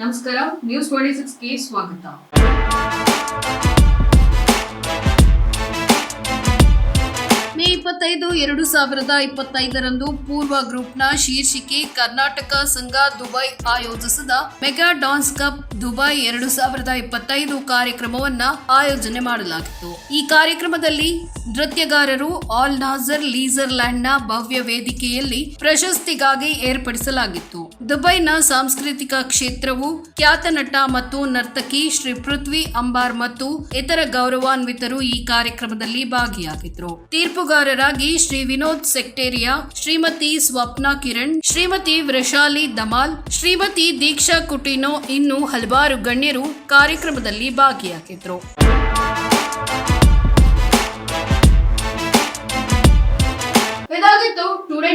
ನಮಸ್ಕಾರ news twenty ಸಿಕ್ಸ್ಗೆ ಸ್ವಾಗತ. ಮೇ ಇಪ್ಪತ್ತೈದು, ಎರಡು ಸಾವಿರದ ಇಪ್ಪತ್ತೈದರಂದು ಪೂರ್ವ ಗ್ರೂಪ್ನ ಶೀರ್ಷಿಕೆ ಕರ್ನಾಟಕ ಸಂಘ ದುಬೈ ಆಯೋಜಿಸಿದ ಮೆಗಾ ಡಾನ್ಸ್ ಕಪ್ ದುಬೈ ಎರಡು ಸಾವಿರದ ಇಪ್ಪತ್ತೈದು ಕಾರ್ಯಕ್ರಮವನ್ನ ಆಯೋಜನೆ ಮಾಡಲಾಗಿತ್ತು. ಈ ಕಾರ್ಯಕ್ರಮದಲ್ಲಿ ನೃತ್ಯಗಾರರು ಆಲ್ ನಾಜರ್ ಲೀಸರ್ಲ್ಯಾಂಡ್ನ ಭವ್ಯ ವೇದಿಕೆಯಲ್ಲಿ ಪ್ರಶಸ್ತಿಗಾಗಿ ಏರ್ಪಡಿಸಲಾಗಿತ್ತು. ದುಬೈನ ಸಾಂಸ್ಕೃತಿಕ ಕ್ಷೇತ್ರವು ಖ್ಯಾತ ನಟ ಮತ್ತು ನರ್ತಕಿ ಶ್ರೀ ಪೃಥ್ವಿ ಅಂಬಾರ್ ಮತ್ತು ಇತರ ಗೌರವಾನ್ವಿತರು ಈ ಕಾರ್ಯಕ್ರಮದಲ್ಲಿ ಭಾಗಿಯಾಗಿದ್ರು. ತೀರ್ಪುಗಾರರಾಗಿ ಶ್ರೀ ವಿನೋದ್ ಸೆಕ್ಟೇರಿಯಾ, ಶ್ರೀಮತಿ ಸ್ವಪ್ನ ಕಿರಣ್, ಶ್ರೀಮತಿ ವೃಷಾಲಿ ದಮಾಲ್ ಶ್ರೀಮತಿ ದೀಕ್ಷಾ ಕುಟಿನೋ ಇನ್ನು ಹಲವಾರು ಗಣ್ಯರು ಕಾರ್ಯಕ್ರಮದಲ್ಲಿ ಭಾಗಿಯಾಗಿದ್ರು.